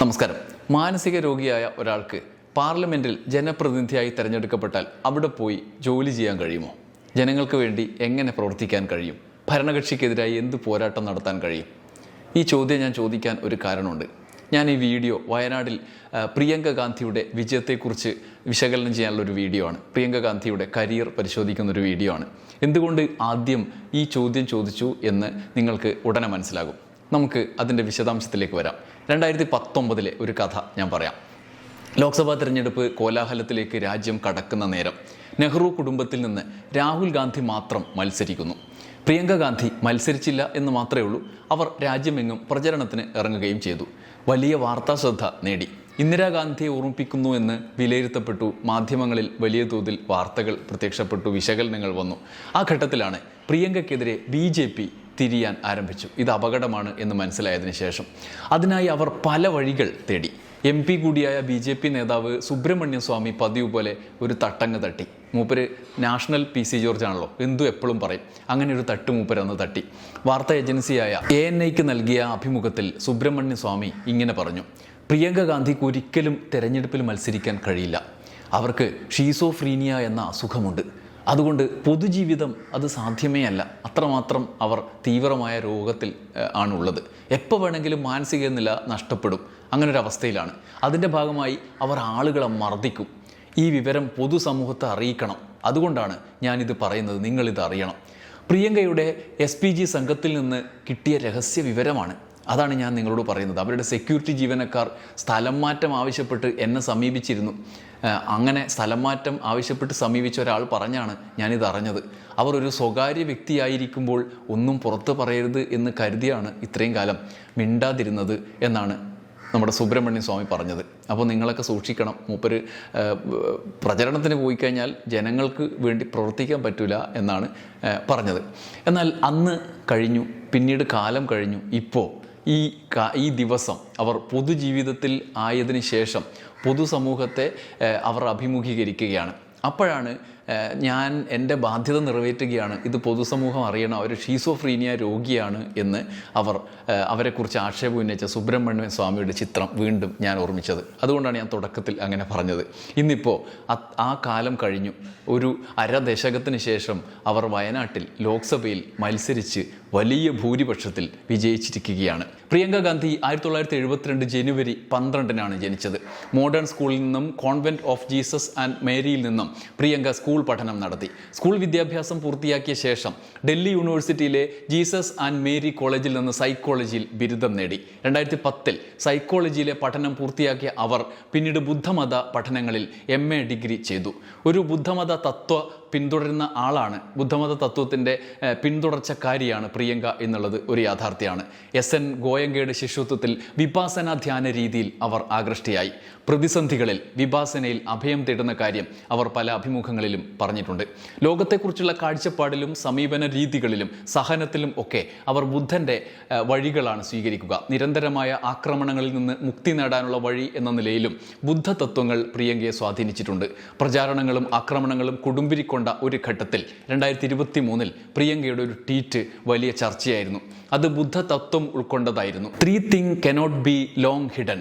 നമസ്കാരം. മാനസിക രോഗിയായ ഒരാൾക്ക് പാർലമെന്റിൽ ജനപ്രതിനിധിയായി തിരഞ്ഞെടുക്കപ്പെട്ടാൽ അവിടെ പോയി ജോലി ചെയ്യാൻ കഴിയുമോ? ജനങ്ങൾക്ക് വേണ്ടി എങ്ങനെ പ്രവർത്തിക്കാൻ കഴിയും? ഭരണകക്ഷിക്കെതിരായി എന്ത് പോരാട്ടം നടത്താൻ കഴിയും? ഈ ചോദ്യം ഞാൻ ചോദിക്കാൻ ഒരു കാരണമുണ്ട്. ഞാൻ ഈ വീഡിയോ വയനാടിൽ പ്രിയങ്ക ഗാന്ധിയുടെ വിജയത്തെക്കുറിച്ച് വിശകലനം ചെയ്യാനുള്ള ഒരു വീഡിയോ ആണ്. പ്രിയങ്ക ഗാന്ധിയുടെ കരിയർ പരിശോധിക്കുന്ന ഒരു വീഡിയോ ആണ്. എന്തുകൊണ്ട് ആദ്യം ഈ ചോദ്യം ചോദിച്ചു എന്ന് നിങ്ങൾക്ക് ഉടനെ മനസ്സിലാകും. നമുക്ക് അതിന്റെ വിശദാംശത്തിലേക്ക് വരാം. രണ്ടായിരത്തി പത്തൊമ്പതിലെ ഒരു കഥ ഞാൻ പറയാം. ലോക്സഭാ തിരഞ്ഞെടുപ്പ് കോലാഹലത്തിലേക്ക് രാജ്യം കടക്കുന്ന നേരം നെഹ്റു കുടുംബത്തിൽ നിന്ന് രാഹുൽ ഗാന്ധി മാത്രം മത്സരിക്കുന്നു. പ്രിയങ്ക ഗാന്ധി മത്സരിച്ചില്ല എന്ന് മാത്രമേ ഉള്ളൂ അവർ രാജ്യമെങ്ങും പ്രചരണത്തിന് ഇറങ്ങുകയും ചെയ്തു. വലിയ വാർത്താ ശ്രദ്ധ നേടി. ഇന്ദിരാഗാന്ധിയെ ഓർമ്മിപ്പിക്കുന്നു എന്ന് വിലയിരുത്തപ്പെട്ടു മാധ്യമങ്ങളിൽ വലിയ തോതിൽ വാർത്തകൾ പ്രത്യക്ഷപ്പെട്ടു വിശകലനങ്ങൾ വന്നു. ആ ഘട്ടത്തിലാണ് പ്രിയങ്കയ്ക്കെതിരെ ബി ജെ പി തിരിയാൻ ആരംഭിച്ചു. ഇത് അപകടമാണ് എന്ന് മനസ്സിലായതിനു ശേഷം. അതിനായി അവർ പല വഴികൾ തേടി. എം പി കൂടിയായ ബി ജെ പി നേതാവ് സുബ്രഹ്മണ്യ സ്വാമി പതിവ് പോലെ ഒരു തട്ടങ്ങ് തട്ടി. മൂപ്പര് നാഷണൽ പി സി ജോർജ് ആണല്ലോ. എന്തു എപ്പോഴും പറയും. അങ്ങനെ ഒരു തട്ട് മൂപ്പര് അന്ന് തട്ടി. വാർത്താ ഏജൻസിയായ എ എൻ ഐക്ക് നൽകിയ അഭിമുഖത്തിൽ സുബ്രഹ്മണ്യ സ്വാമി ഇങ്ങനെ പറഞ്ഞു. പ്രിയങ്ക ഗാന്ധിക്ക് ഒരിക്കലും തെരഞ്ഞെടുപ്പിൽ മത്സരിക്കാൻ കഴിയില്ല. അവർക്ക് ഷീസോഫ്രീനിയ എന്ന അസുഖമുണ്ട്. അതുകൊണ്ട് പൊതുജീവിതം അത് സാധ്യമേ അല്ല. അത്രമാത്രം അവർ തീവ്രമായ രോഗത്തിൽ ആണുള്ളത്. എപ്പോൾ വേണമെങ്കിലും മാനസിക നില നഷ്ടപ്പെടും. അങ്ങനെ ഒരു അവസ്ഥയിലാണ് അതിന്റെ ഭാഗമായി അവർ ആളുകളെ മർദ്ദിക്കും. ഈ വിവരം പൊതുസമൂഹത്തെ അറിയിക്കണം. അതുകൊണ്ടാണ് ഞാനിത് പറയുന്നത്. നിങ്ങളിത് അറിയണം. പ്രിയങ്കയുടെ എസ് പി ജി സംഘത്തിൽ നിന്ന് കിട്ടിയ രഹസ്യ വിവരമാണ്. അതാണ് ഞാൻ നിങ്ങളോട് പറയുന്നത്. അവരുടെ സെക്യൂരിറ്റി ജീവനക്കാർ സ്ഥലം മാറ്റം ആവശ്യപ്പെട്ട് എന്നെ സമീപിച്ചിരുന്നു. അങ്ങനെ സ്ഥലം മാറ്റം ആവശ്യപ്പെട്ട് സമീപിച്ച ഒരാൾ പറഞ്ഞാണ് ഞാനിത് അറിഞ്ഞത്. അവർ ഒരു സ്വകാര്യ വ്യക്തിയായിരിക്കുമ്പോൾ ഒന്നും പുറത്ത് പറയരുത് എന്ന് കരുതിയാണ് ഇത്രയും കാലം മിണ്ടാതിരുന്നത് എന്നാണ് നമ്മുടെ സുബ്രഹ്മണ്യ സ്വാമി പറഞ്ഞത്. അപ്പോൾ നിങ്ങളൊക്കെ സൂക്ഷിക്കണം. മൂപ്പര് പ്രചരണത്തിന് പോയി കഴിഞ്ഞാൽ ജനങ്ങൾക്ക് വേണ്ടി പ്രവർത്തിക്കാൻ പറ്റില്ല എന്നാണ് പറഞ്ഞത്. എന്നാൽ അന്ന് കഴിഞ്ഞു പിന്നീട് കാലം കഴിഞ്ഞു. ഇപ്പോൾ ഈ ഈ ദിവസം അവർ പൊതുജീവിതത്തിൽ ആയതിനു ശേഷം പൊതുസമൂഹത്തെ അവർ അഭിമുഖീകരിക്കുകയാണ്. അപ്പോഴാണ് ഞാൻ എന്റെ ബാധ്യത നിറവേറ്റുകയാണ്. ഇത് പൊതുസമൂഹം അറിയണം. അവർ ഷീസോഫ്രീനിയ രോഗിയാണ് എന്ന് അവർ അവരെക്കുറിച്ച് ആക്ഷേപം ഉന്നയിച്ച സുബ്രഹ്മണ്യ സ്വാമിയുടെ ചിത്രം വീണ്ടും ഞാൻ ഓർമ്മിച്ചത്. അതുകൊണ്ടാണ് ഞാൻ തുടക്കത്തിൽ അങ്ങനെ പറഞ്ഞത്. ഇന്നിപ്പോൾ ആ കാലം കഴിഞ്ഞു. ഒരു അരദശകത്തിന് ശേഷം അവർ വയനാട്ടിൽ ലോക്സഭയിൽ മത്സരിച്ച് വലിയ ഭൂരിപക്ഷത്തിൽ വിജയിച്ചിരിക്കുകയാണ്. പ്രിയങ്ക ഗാന്ധി ആയിരത്തി തൊള്ളായിരത്തി എഴുപത്തിരണ്ട് ജനുവരി പന്ത്രണ്ടിനാണ് ജനിച്ചത്. മോഡേൺ സ്കൂളിൽ നിന്നും കോൺവെന്റ് ഓഫ് ജീസസ് ആൻഡ് മേരിയിൽ നിന്നും പ്രിയങ്ക സ്കൂൾ പഠനം നടത്തി. സ്കൂൾ വിദ്യാഭ്യാസം പൂർത്തിയാക്കിയ ശേഷം ഡൽഹി യൂണിവേഴ്സിറ്റിയിലെ ജീസസ് ആൻഡ് മേരി കോളേജിൽ നിന്ന് സൈക്കോളജിയിൽ ബിരുദം നേടി. രണ്ടായിരത്തി പത്തിൽ സൈക്കോളജിയിലെ പഠനം പൂർത്തിയാക്കിയ അവർ പിന്നീട് ബുദ്ധമത പഠനങ്ങളിൽ എം എ ഡിഗ്രി ചെയ്തു. ഒരു ബുദ്ധമത തത്വ പിന്തുടരുന്ന ആളാണ്. ബുദ്ധമത തത്വത്തിന്റെ പിന്തുടർച്ചക്കാരിയാണ് പ്രിയങ്ക എന്നുള്ളത് ഒരു യാഥാർത്ഥ്യമാണ്. എസ്. എൻ. ഗോയങ്കയുടെ ശിഷ്യത്വത്തിൽ വിപാസന ധ്യാന രീതിയിൽ അവർ ആകൃഷ്ടയായി. പ്രതിസന്ധികളിൽ വിപാസനയിൽ അഭയം തേടുന്ന കാര്യം അവർ പല അഭിമുഖങ്ങളിലും പറഞ്ഞിട്ടുണ്ട്. ലോകത്തെക്കുറിച്ചുള്ള കാഴ്ചപ്പാടിലും സമീപന രീതികളിലും സഹനത്തിലും ഒക്കെ അവർ ബുദ്ധന്റെ വഴികളാണ് സ്വീകരിക്കുക. നിരന്തരമായ ആക്രമണങ്ങളിൽ നിന്ന് മുക്തി നേടാനുള്ള വഴി എന്ന നിലയിലും ബുദ്ധ തത്വങ്ങൾ പ്രിയങ്കയെ സ്വാധീനിച്ചിട്ടുണ്ട്. പ്രചാരണങ്ങളും ആക്രമണങ്ങളും കുടുംബിരിക്കൊണ്ട ഒരു ഘട്ടത്തിൽ രണ്ടായിരത്തി ഇരുപത്തി മൂന്നിൽ പ്രിയങ്കയുടെ ഒരു ട്വീറ്റ് വലിയ ചർച്ചയായിരുന്നു. അത് ബുദ്ധ തത്വം ഉൾക്കൊണ്ടതായിരുന്നു. Three thing cannot be long hidden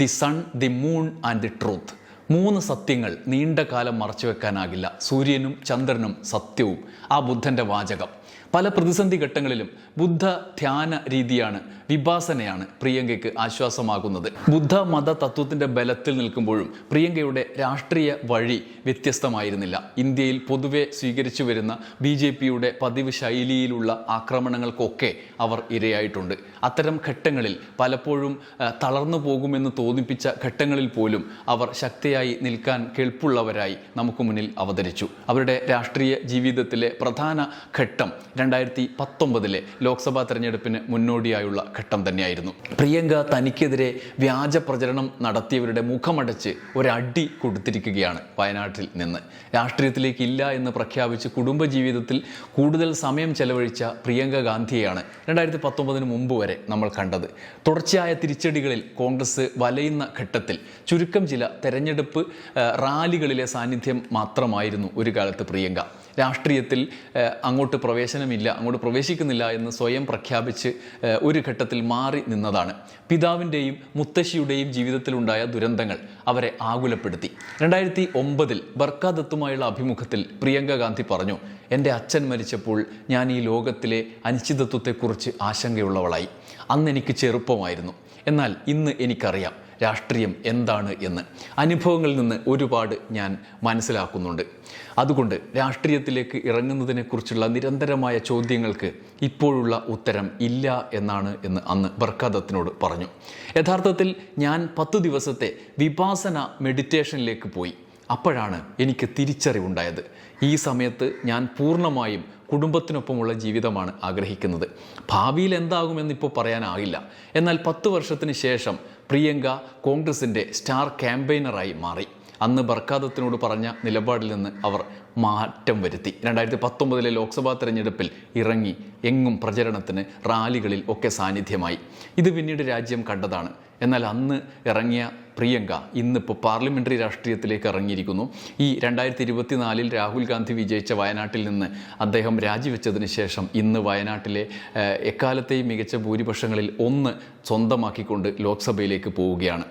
the sun the moon and the truth മൂന്ന് സത്യങ്ങൾ നീണ്ട കാലം മറച്ചു വെക്കാനാകില്ല സൂര്യനും ചന്ദ്രനും സത്യവും. ആ ബുദ്ധന്റെ വാചകം. പല പ്രതിസന്ധി ഘട്ടങ്ങളിലും ബുദ്ധ ധ്യാന രീതിയാണ് വിഭാസനയാണ് പ്രിയങ്കയ്ക്ക് ആശ്വാസമാകുന്നത്. ബുദ്ധ മത തത്വത്തിന്റെ ബലത്തിൽ നിൽക്കുമ്പോഴും പ്രിയങ്കയുടെ രാഷ്ട്രീയ വഴി വ്യത്യസ്തമായിരുന്നില്ല. ഇന്ത്യയിൽ പൊതുവെ സ്വീകരിച്ചു വരുന്ന ബി ജെ പിയുടെ പതിവ് ശൈലിയിലുള്ള ആക്രമണങ്ങൾക്കൊക്കെ അവർ ഇരയായിട്ടുണ്ട്. അത്തരം ഘട്ടങ്ങളിൽ പലപ്പോഴും തളർന്നു പോകുമെന്ന് തോന്നിപ്പിച്ച ഘട്ടങ്ങളിൽ പോലും അവർ ശക്തിയായി നിൽക്കാൻ കെൽപ്പുള്ളവരായി നമുക്ക് മുന്നിൽ അവതരിച്ചു. അവരുടെ രാഷ്ട്രീയ ജീവിതത്തിലെ പ്രധാന ഘട്ടം രണ്ടായിരത്തി പത്തൊമ്പതിലെ ലോക്സഭാ തെരഞ്ഞെടുപ്പിന് മുന്നോടിയായുള്ള ഘട്ടം തന്നെയായിരുന്നു. പ്രിയങ്ക തനിക്കെതിരെ വ്യാജ പ്രചരണം നടത്തിയവരുടെ മുഖമടച്ച് ഒരടി കൊടുത്തിരിക്കുകയാണ് വയനാട്ടിൽ നിന്ന്. രാഷ്ട്രീയത്തിലേക്ക് ഇല്ല എന്ന് പ്രഖ്യാപിച്ച് കുടുംബജീവിതത്തിൽ കൂടുതൽ സമയം ചെലവഴിച്ച പ്രിയങ്ക ഗാന്ധിയെയാണ് രണ്ടായിരത്തി പത്തൊമ്പതിന് മുമ്പ് വരെ നമ്മൾ കണ്ടത്. തുടർച്ചയായ തിരിച്ചടികളിൽ കോൺഗ്രസ് വലയുന്ന ഘട്ടത്തിൽ ചുരുക്കം ചില തെരഞ്ഞെടുപ്പ് റാലികളിലെ സാന്നിധ്യം മാത്രമായിരുന്നു ഒരു കാലത്ത് പ്രിയങ്ക. രാഷ്ട്രീയത്തിൽ അങ്ങോട്ട് പ്രവേശനം പ്രവേശനമില്ല അങ്ങോട്ട് പ്രവേശിക്കുന്നില്ല എന്ന് സ്വയം പ്രഖ്യാപിച്ച് ഒരു ഘട്ടത്തിൽ മാറി നിന്നതാണ്. പിതാവിന്റെയും മുത്തശ്ശിയുടെയും ജീവിതത്തിലുണ്ടായ ദുരന്തങ്ങൾ അവരെ ആകുലപ്പെടുത്തി. രണ്ടായിരത്തി ഒമ്പതിൽ ബർക്കാദത്തുമായുള്ള അഭിമുഖത്തിൽ പ്രിയങ്ക ഗാന്ധി പറഞ്ഞു എന്റെ അച്ഛൻ മരിച്ചപ്പോൾ ഞാൻ ഈ ലോകത്തിലെ അനിശ്ചിതത്വത്തെക്കുറിച്ച് ആശങ്കയുള്ളവളായി. അന്ന് എനിക്ക് ചെറുപ്പമായിരുന്നു. എന്നാൽ ഇന്ന് എനിക്കറിയാം. രാഷ്ട്രീയം എന്താണ് എന്ന്. അനുഭവങ്ങളിൽ നിന്ന് ഒരുപാട് ഞാൻ മനസ്സിലാക്കുന്നുണ്ട്. അതുകൊണ്ട് രാഷ്ട്രീയത്തിലേക്ക് ഇറങ്ങുന്നതിനെക്കുറിച്ചുള്ള നിരന്തരമായ ചോദ്യങ്ങൾക്ക് ഇപ്പോഴുള്ള ഉത്തരം ഇല്ല എന്നാണ് എന്ന് അന്ന് ബർക്കാദത്തിനോട് പറഞ്ഞു. യഥാർത്ഥത്തിൽ ഞാൻ പത്തു ദിവസത്തെ വിപാസന മെഡിറ്റേഷനിലേക്ക് പോയി. അപ്പോഴാണ് എനിക്ക് തിരിച്ചറിവുണ്ടായത്. ഈ സമയത്ത് ഞാൻ പൂർണമായും കുടുംബത്തിനൊപ്പമുള്ള ജീവിതമാണ് ആഗ്രഹിക്കുന്നത്. ഭാവിയിൽ എന്താകുമെന്നിപ്പോൾ പറയാനാകില്ല. എന്നാൽ പത്ത് വർഷത്തിന് ശേഷം പ്രിയങ്ക കോൺഗ്രസിന്റെ സ്റ്റാർ ക്യാമ്പയിനറായി മാറി. അന്ന് ബർക്കാദത്തിനോട് പറഞ്ഞ നിലപാടിൽ നിന്ന് അവർ മാറ്റം വരുത്തി. രണ്ടായിരത്തി പത്തൊമ്പതിലെ ലോക്സഭാ തെരഞ്ഞെടുപ്പിൽ ഇറങ്ങി എങ്ങും പ്രചരണത്തിന് റാലികളിൽ ഒക്കെ സാന്നിധ്യമായി. ഇത് പിന്നീട് രാജ്യം കണ്ടതാണ്. എന്നാൽ അന്ന് ഇറങ്ങിയ പ്രിയങ്ക ഇന്നിപ്പോൾ പാർലമെന്ററി രാഷ്ട്രീയത്തിലേക്ക് ഇറങ്ങിയിരിക്കുന്നു. ഈ രണ്ടായിരത്തി ഇരുപത്തിനാലിൽ രാഹുൽ ഗാന്ധി വിജയിച്ച വയനാട്ടിൽ നിന്ന് അദ്ദേഹം രാജിവെച്ചതിന് ശേഷം ഇന്ന് വയനാട്ടിലെ എക്കാലത്തെയും മികച്ച ഭൂരിപക്ഷങ്ങളിൽ ഒന്ന് സ്വന്തമാക്കിക്കൊണ്ട് ലോക്സഭയിലേക്ക് പോവുകയാണ്.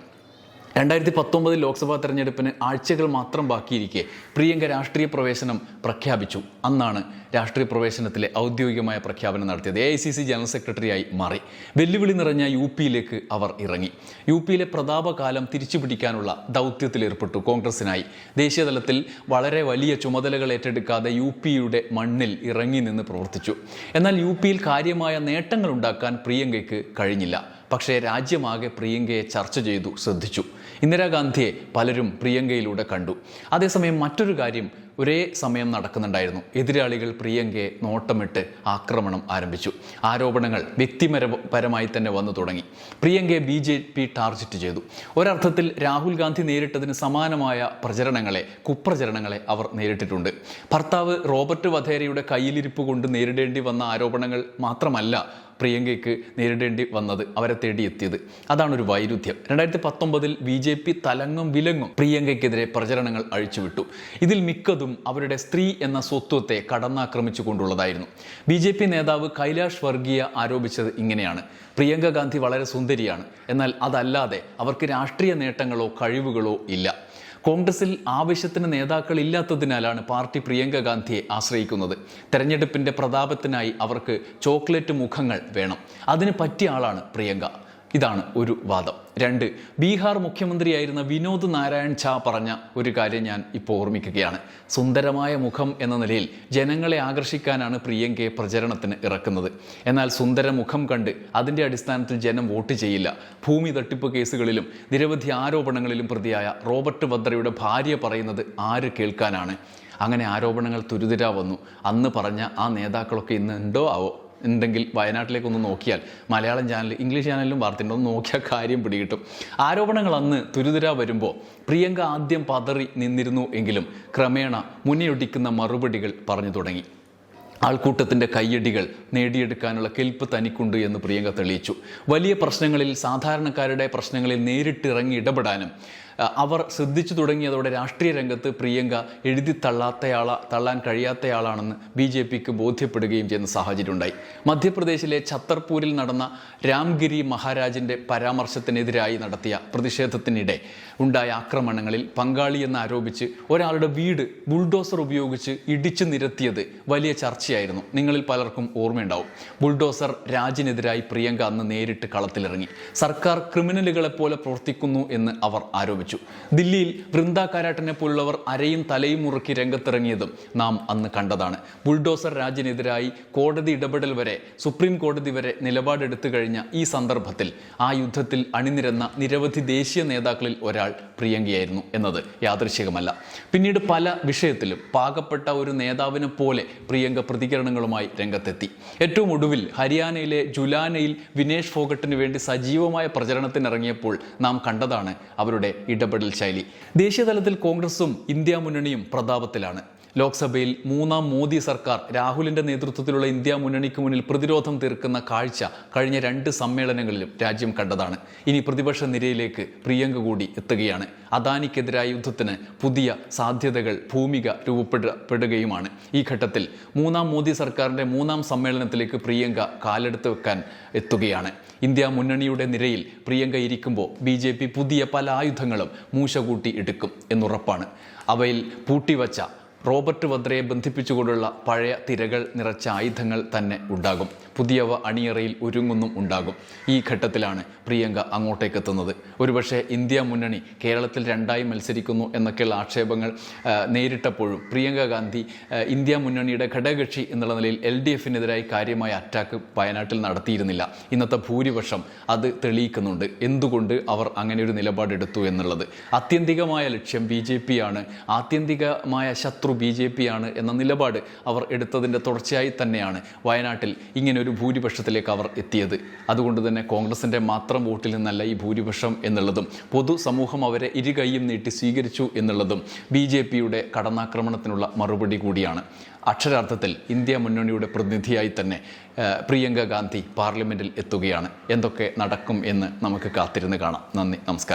രണ്ടായിരത്തി പത്തൊമ്പതിൽ ലോക്സഭാ തെരഞ്ഞെടുപ്പിന് ആഴ്ചകൾ മാത്രം ബാക്കിയിരിക്കെ പ്രിയങ്ക രാഷ്ട്രീയ പ്രവേശനം പ്രഖ്യാപിച്ചു. അന്നാണ് രാഷ്ട്രീയ പ്രവേശനത്തിലെ ഔദ്യോഗികമായ പ്രഖ്യാപനം നടത്തിയത്. A I C C general സെക്രട്ടറിയായി മാറി. വെല്ലുവിളി നിറഞ്ഞ യു പിയിലേക്ക് അവർ ഇറങ്ങി. യു പിയിലെ പ്രതാപകാലം തിരിച്ചുപിടിക്കാനുള്ള ദൗത്യത്തിലേർപ്പെട്ടു കോൺഗ്രസിനായി. ദേശീയതലത്തിൽ വളരെ വലിയ ചുമതലകൾ ഏറ്റെടുക്കാതെ യു പിയുടെ മണ്ണിൽ ഇറങ്ങി നിന്ന് പ്രവർത്തിച്ചു. എന്നാൽ യു പിയിൽ കാര്യമായ നേട്ടങ്ങൾ ഉണ്ടാക്കാൻ പ്രിയങ്കയ്ക്ക് കഴിഞ്ഞില്ല. പക്ഷേ രാജ്യമാകെ പ്രിയങ്കയെ ചർച്ച ചെയ്തു ശ്രദ്ധിച്ചു. ഇന്ദിരാഗാന്ധിയെ പലരും പ്രിയങ്കയിലൂടെ കണ്ടു. അതേസമയം മറ്റൊരു കാര്യം ഒരേ സമയം നടക്കുന്നുണ്ടായിരുന്നു. എതിരാളികൾ പ്രിയങ്കയെ നോട്ടമിട്ട് ആക്രമണം ആരംഭിച്ചു. ആരോപണങ്ങൾ വ്യക്തിപരമായി തന്നെ വന്നു തുടങ്ങി. പ്രിയങ്കയെ ബി ജെ പി ടാർഗറ്റ് ചെയ്തു. ഒരർത്ഥത്തിൽ രാഹുൽ ഗാന്ധി നേരിട്ടതിന് സമാനമായ പ്രചരണങ്ങളെ കുപ്രചരണങ്ങളെ അവർ നേരിട്ടിട്ടുണ്ട്. ഭർത്താവ് റോബർട്ട് വധേരയുടെ കയ്യിലിരിപ്പ് കൊണ്ട് നേരിടേണ്ടി വന്ന ആരോപണങ്ങൾ മാത്രമല്ല പ്രിയങ്കയ്ക്ക് നേരിടേണ്ടി വന്നത് അവരെ തേടിയെത്തിയത് അതാണ് ഒരു വൈരുദ്ധ്യം. രണ്ടായിരത്തി പത്തൊമ്പതിൽ ബി ജെ പി തലങ്ങും വിലങ്ങും പ്രിയങ്കയ്ക്കെതിരെ പ്രചരണങ്ങൾ അഴിച്ചുവിട്ടു. ഇതിൽ മിക്കതും അവരുടെ സ്ത്രീ എന്ന സ്വത്വത്തെ കടന്നാക്രമിച്ചുകൊണ്ടുള്ളതായിരുന്നു. ബി ജെ പി നേതാവ് കൈലാഷ് വർഗീയ ആരോപിച്ചത് ഇങ്ങനെയാണ്. പ്രിയങ്ക ഗാന്ധി വളരെ സുന്ദരിയാണ്. എന്നാൽ അതല്ലാതെ അവർക്ക് രാഷ്ട്രീയ നേട്ടങ്ങളോ കഴിവുകളോ ഇല്ല. കോൺഗ്രസിൽ ആവശ്യത്തിന് നേതാക്കൾ ഇല്ലാത്തതിനാലാണ് പാർട്ടി പ്രിയങ്ക ഗാന്ധിയെ ആശ്രയിക്കുന്നത്. തെരഞ്ഞെടുപ്പിന്റെ പ്രതാപത്തിനായി അവർക്ക് ചോക്ലേറ്റ് മുഖങ്ങൾ വേണം. അതിന് പറ്റിയ ആളാണ് പ്രിയങ്ക. ഇതാണ് ഒരു വാദം. രണ്ട് ബീഹാർ മുഖ്യമന്ത്രിയായിരുന്ന വിനോദ് നാരായൺ ഝാ പറഞ്ഞ ഒരു കാര്യം ഞാൻ ഇപ്പോൾ ഓർമ്മിക്കുകയാണ്. സുന്ദരമായ മുഖം എന്ന നിലയിൽ ജനങ്ങളെ ആകർഷിക്കാനാണ് പ്രിയങ്കയെ പ്രചരണത്തിന് ഇറക്കുന്നത്. എന്നാൽ സുന്ദര മുഖം കണ്ട് അതിന്റെ അടിസ്ഥാനത്തിൽ ജനം വോട്ട് ചെയ്യില്ല. ഭൂമി തട്ടിപ്പ് കേസുകളിലും നിരവധി ആരോപണങ്ങളിലും പ്രതിയായ റോബർട്ട് വദ്രയുടെ ഭാര്യ പറയുന്നത് ആര് കേൾക്കാനാണ്? അങ്ങനെ ആരോപണങ്ങൾ തുരുതിരാ വന്നു. അന്ന് പറഞ്ഞ ആ നേതാക്കളൊക്കെ ഇന്ന് ഉണ്ടോ? ആവോ? ഉണ്ടെങ്കിൽ വയനാട്ടിലേക്കൊന്ന് നോക്കിയാൽ മലയാളം ചാനൽ ഇംഗ്ലീഷ് ചാനലിലും വാർത്തയുണ്ട്. ഒന്ന് നോക്കിയാൽ കാര്യം പിടികിട്ടും. ആരോപണങ്ങൾ അന്ന് തുരുതുര വരുമ്പോൾ പ്രിയങ്ക ആദ്യം പതറി നിന്നിരുന്നു എങ്കിലും ക്രമേണ മുന്നിയൊട്ടിക്കുന്ന മറുപടികൾ പറഞ്ഞു തുടങ്ങി. ആൾക്കൂട്ടത്തിന്റെ കയ്യടികൾ നേടിയെടുക്കാനുള്ള കെൽപ്പ് തനിക്കുണ്ട് എന്ന് പ്രിയങ്ക തെളിയിച്ചു. വലിയ പ്രശ്നങ്ങളിൽ സാധാരണക്കാരുടെ പ്രശ്നങ്ങളിൽ നേരിട്ടിറങ്ങി ഇടപെടാനും അവർ ശ്രദ്ധിച്ചു തുടങ്ങിയതോടെ രാഷ്ട്രീയ രംഗത്ത് പ്രിയങ്ക എഴുതി തള്ളാത്തയാള തള്ളാൻ കഴിയാത്തയാളാണെന്ന് ബി ജെ പിക്ക് ബോധ്യപ്പെടുകയും ചെയ്യുന്ന സാഹചര്യം ഉണ്ടായി മധ്യപ്രദേശിലെ ഛത്തർപൂരിൽ നടന്ന രാംഗിരി മഹാരാജിന്റെ പരാമർശത്തിനെതിരായി നടത്തിയ പ്രതിഷേധത്തിനിടെ ഉണ്ടായ ആക്രമണങ്ങളിൽ പങ്കാളി എന്ന് ആരോപിച്ച് ഒരാളുടെ വീട് ബുൾഡോസർ ഉപയോഗിച്ച് ഇടിച്ചു നിരത്തിയത് വലിയ ചർച്ചയായിരുന്നു. നിങ്ങളിൽ പലർക്കും ഓർമ്മയുണ്ടാവും. ബുൾഡോസർ രാജിനെതിരായി പ്രിയങ്ക അന്ന് നേരിട്ട് കളത്തിലിറങ്ങി. സർക്കാർ ക്രിമിനലുകളെ പോലെ പ്രവർത്തിക്കുന്നു എന്ന് അവർ ആരോപിച്ചു. ദില്ലിയിൽ വൃന്ദ കാരാട്ടിനെ പോലുള്ളവർ അരയും തലയും മുറുക്കി രംഗത്തിറങ്ങിയതും നാം അന്ന് കണ്ടതാണ്. ബുൾഡോസർ രാജിനെതിരായി കോടതി ഇടപെടൽ വരെ സുപ്രീം കോടതി വരെ നിലപാടെടുത്തു കഴിഞ്ഞ ഈ സന്ദർഭത്തിൽ ആ യുദ്ധത്തിൽ അണിനിരന്ന നിരവധി ദേശീയ നേതാക്കളിൽ ഒരാൾ പ്രിയങ്കയായിരുന്നു എന്നത് യാദൃശികമല്ല പിന്നീട് പല വിഷയത്തിലും പാകപ്പെട്ട ഒരു നേതാവിനെ പോലെ പ്രിയങ്ക പ്രതികരണങ്ങളുമായി രംഗത്തെത്തി. ഏറ്റവും ഒടുവിൽ ഹരിയാനയിലെ ജുലാനയിൽ വിനേഷ് ഫോഗട്ടിന് വേണ്ടി സജീവമായ പ്രചരണത്തിനിറങ്ങിയപ്പോൾ നാം കണ്ടതാണ് അവരുടെ ഇടപെടൽ ശൈലി. ദേശീയതലത്തിൽ കോൺഗ്രസും ഇന്ത്യ മുന്നണിയും പ്രതാപത്തിലാണ്. ലോക്സഭയിൽ മൂന്നാം മോദി സർക്കാർ രാഹുലിന്റെ നേതൃത്വത്തിലുള്ള ഇന്ത്യ മുന്നണിക്ക് മുന്നിൽ പ്രതിരോധം തീർക്കുന്ന കാഴ്ച കഴിഞ്ഞ രണ്ട് സമ്മേളനങ്ങളിലും രാജ്യം കണ്ടതാണ്. ഇനി പ്രതിപക്ഷ നിരയിലേക്ക് പ്രിയങ്ക കൂടി എത്തുകയാണ്. അദാനിക്കെതിരായ യുദ്ധത്തിന് പുതിയ സാധ്യതകൾ ഭൂമിക രൂപപ്പെടുകയുമാണ്. ഈ ഘട്ടത്തിൽ മൂന്നാം മോദി സർക്കാരിന്റെ മൂന്നാം സമ്മേളനത്തിലേക്ക് പ്രിയങ്ക കാലെടുത്ത് വെക്കാൻ എത്തുകയാണ്. ഇന്ത്യ മുന്നണിയുടെ നിരയിൽ പ്രിയങ്ക ഇരിക്കുമ്പോൾ ബി ജെ പി പുതിയ പല ആയുധങ്ങളും മൂശകൂട്ടി എടുക്കും എന്നുറപ്പാണ്. അവയിൽ പൂട്ടിവച്ച റോബർട്ട് വദ്രയെ ബന്ധിപ്പിച്ചുകൊണ്ടുള്ള പഴയ തിരകൾ നിറച്ച ആയുധങ്ങൾ തന്നെ ഉണ്ടാകും. പുതിയവ അണിയറയിൽ ഒരുങ്ങുന്നും ഉണ്ടാകും. ഈ ഘട്ടത്തിലാണ് പ്രിയങ്ക അങ്ങോട്ടേക്ക് എത്തുന്നത് ഒരുപക്ഷെ ഇന്ത്യ മുന്നണി കേരളത്തിൽ രണ്ടായി മത്സരിക്കുന്നു എന്നൊക്കെയുള്ള ആക്ഷേപങ്ങൾ നേരിട്ടപ്പോഴും പ്രിയങ്ക ഗാന്ധി ഇന്ത്യ മുന്നണിയുടെ ഘടകകക്ഷി എന്നുള്ള നിലയിൽ എൽ ഡി എഫിനെതിരായി കാര്യമായ അറ്റാക്ക് വയനാട്ടിൽ നടത്തിയിരുന്നില്ല. ഇന്നത്തെ ഭൂരിപക്ഷം അത് തെളിയിക്കുന്നുണ്ട്. എന്തുകൊണ്ട് അവർ അങ്ങനെ ഒരു നിലപാടെടുത്തു എന്നുള്ളത്? ആത്യന്തികമായ ലക്ഷ്യം ബി ജെ പി ആണ് ആത്യന്തികമായ ശത്രു ബി ജെ പി ആണ് എന്ന നിലപാട് അവർ എടുത്തതിന്റെ തുടർച്ചയായി തന്നെയാണ് വയനാട്ടിൽ ഇങ്ങനെ ഒരു ഭൂരിപക്ഷത്തിലേക്ക് അവർ എത്തിയത്. അതുകൊണ്ട് തന്നെ കോൺഗ്രസിന്റെ മാത്രം വോട്ടിൽ നിന്നല്ല ഈ ഭൂരിപക്ഷം എന്നുള്ളതും. പൊതുസമൂഹം അവരെ ഇരുകൈയും നീട്ടി സ്വീകരിച്ചു എന്നുള്ളതും ബി ജെ പിയുടെ കടന്നാക്രമണത്തിനുള്ള മറുപടി കൂടിയാണ്. അക്ഷരാർത്ഥത്തിൽ ഇന്ത്യ മുന്നണിയുടെ പ്രതിനിധിയായി തന്നെ പ്രിയങ്ക ഗാന്ധി പാർലമെന്റിൽ എത്തുകയാണ്. എന്തൊക്കെ നടക്കും എന്ന് നമുക്ക് കാത്തിരുന്ന് കാണാം. നന്ദി നമസ്കാരം.